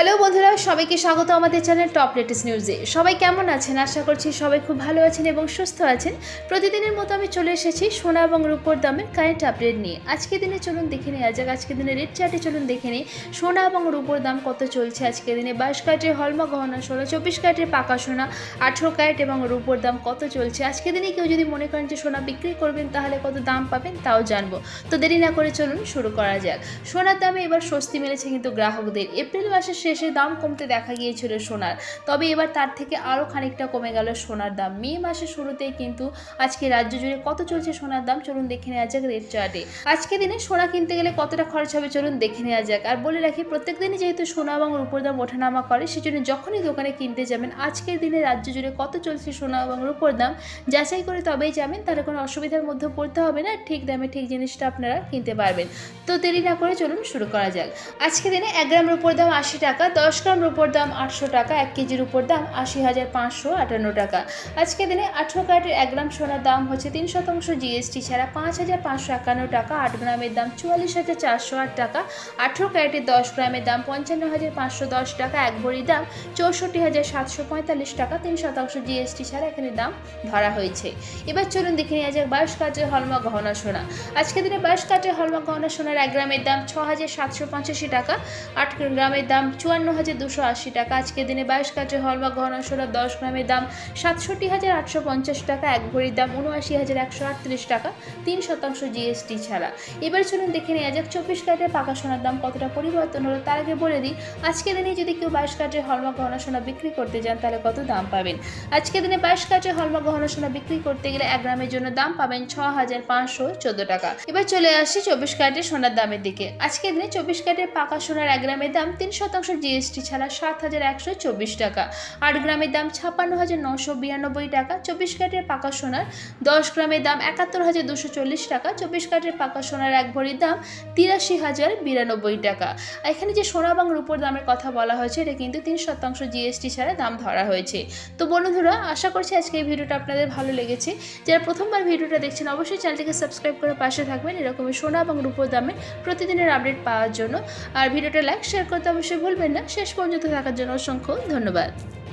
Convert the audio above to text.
Hello বন্ধুরা, সবাইকে স্বাগত আমাদের চ্যানেল টপ লেটেস্ট নিউজে। সবাই কেমন আছেন? আশা করছি সবাই খুব ভালো আছেন এবং সুস্থ আছেন। প্রতিদিনের মতো আমি চলে এসেছি সোনা এবং রূপোর দামের কারেন্ট আপডেট নিয়ে। আজকে দিনে চলুন দেখে নেওয়া যাক আজকে দিনে রেট চার্টে চলুন দেখে নিই। সোনা এবং রূপোর দাম কত চলছে আজকে দিনে? বাইশ ক্যারেটের হলমা গহনা, ষোলো চব্বিশ ক্যারেটের পাকা সোনা, আঠেরো ক্যারেট এবং রূপোর দাম কত চলছে? আজকে দিনে কেউ যদি মনে করেন যে সোনা বিক্রি করবেন, তাহলে কত দাম পাবেন তাও জানব। তো দেরি না করে চলুন শুরু করা যাক। সোনার দামে এবার স্বস্তি মিলেছে কিন্তু গ্রাহকদের। এপ্রিল মাসের শেষে দাম কমতে দেখা গিয়েছিল সোনার। তবে এবার তার থেকে আরও খানিকটা কমে গেল সোনার দাম। মে মাসের শুরুতেই কিন্তু আজকে রাজ্য জুড়ে কত চলছে সোনার দাম চলুন দেখে নেওয়া যাক রেট চার্টে। আজকে দিনে সোনা কিনতে গেলে কতটা খরচ হবে চলুন দেখে নেওয়া যাক। আর বলে রাখি, প্রত্যেক দিনই যেহেতু সোনা এবং রূপোর দাম ওঠানামা করে, সেজন্য যখনই দোকানে কিনতে যাবেন, আজকের দিনে রাজ্য জুড়ে কত চলছে সোনা এবং রূপোর দাম, যাচাই করে তবেই যাবেন। তাহলে কোনো অসুবিধার মধ্যে পড়তে হবে না, ঠিক দামে ঠিক জিনিসটা আপনারা কিনতে পারবেন। তো দেরি না করে চলুন শুরু করা যাক। আজকে দিনে এক গ্রাম রূপোর দাম আশি টাকা। দশ গ্রাম রূপোর দাম আটশো টাকা, এক কেজির উপর দাম আশি হাজার পাঁচশো আটান্ন টাকা। আজকে দিনে আঠেরো ক্যারেটের এক গ্রাম সোনার দাম হচ্ছে তিন শতাংশ জিএসটি ছাড়া পাঁচ হাজার পাঁচশো একান্ন টাকা, আট গ্রামের দাম চুয়াল্লিশ হাজার চারশো আট টাকা, আঠেরো ক্যারেটের দশ গ্রামের দাম পঞ্চান্ন হাজার পাঁচশো দশ টাকা, এক ভরির দাম চৌষট্টি হাজার সাতশো পঁয়তাল্লিশ টাকা, তিন শতাংশ জিএসটি ছাড়া এখানে দাম ধরা হয়েছে। এবার চলুন দেখে নেওয়া যাক বাইশ কাজের হলমা গহনা সোনা। আজকে দিনে বাইশ কাজের হলমা গহনা সোনার এক গ্রামের দাম ছ হাজার সাতশো পঁচাশি টাকা, আট গ্রামের দাম চুয়ান্ন হাজার দুশো আশি টাকা। আজকে দিনে বাইশ হলমা গহনা সোনা দশ গ্রামের দাম সাতষট্টি হাজার আটশো পঞ্চাশ টাকা, এক ভরির দাম উনআশি হাজার একশো আটত্রিশ টাকা, তিন শতাংশ জিএসটি ছাড়া। এবার চলুন দেখে নেওয়া যাক চব্বিশ কাঠের পাকা সোনার দাম কতটা পরিবর্তন হলো, তার আগে বলে দিই, আজকের দিনে যদি কেউ বাইশ কাঠের হলমা গহনা সোনা বিক্রি করতে যান, তাহলে কত দাম পাবেন? আজকের দিনে বাইশ কাঠের হলমা গহনা সোনা বিক্রি করতে গেলে এক গ্রামের জন্য দাম পাবেন ছ হাজার পাঁচশো চোদ্দ টাকা। এবার চলে আসি চব্বিশ ক্যারেটের সোনার দামের দিকে। আজকে দিনে চব্বিশ ক্যারেটের পাকা সোনার এক গ্রামের দাম তিন শতাংশ জিএসটি ছাড়া সাত হাজার একশো চব্বিশ টাকা। আট গ্রামের দাম ছাপ্পান্ন হাজার নশো বিরানব্বই টাকা, চব্বিশ ক্যারেটের পাকা সোনার দশ গ্রামের দাম একাত্তর হাজার দুশো চল্লিশ টাকা, চব্বিশ ক্যারেটের পাকা সোনার এক ভরির দাম তিরাশি হাজার বিরানব্বই টাকা। এখানে যে সোনা এবং রূপোর দামের কথা বলা হয়েছে, এটা কিন্তু তিন শতাংশ জিএসটি ছাড়া দাম ধরা হয়েছে। তো বন্ধুরা, আশা করছি আজকে এই ভিডিওটা আপনাদের ভালো লেগেছে। যারা প্রথমবার ভিডিওটা দেখছেন, অবশ্যই চ্যানেলটিকে সাবস্ক্রাইব করে পাশে থাকবেন এরকমই সোনা এবং রূপোর দামে প্রতিদিনের আপডেট পাওয়ার জন্য। আর ভিডিওটা লাইক, শেয়ার করতে অবশ্যই ভুলবেন না শেষ পর্যন্ত থাকার জন্য অসংখ্য ধন্যবাদ।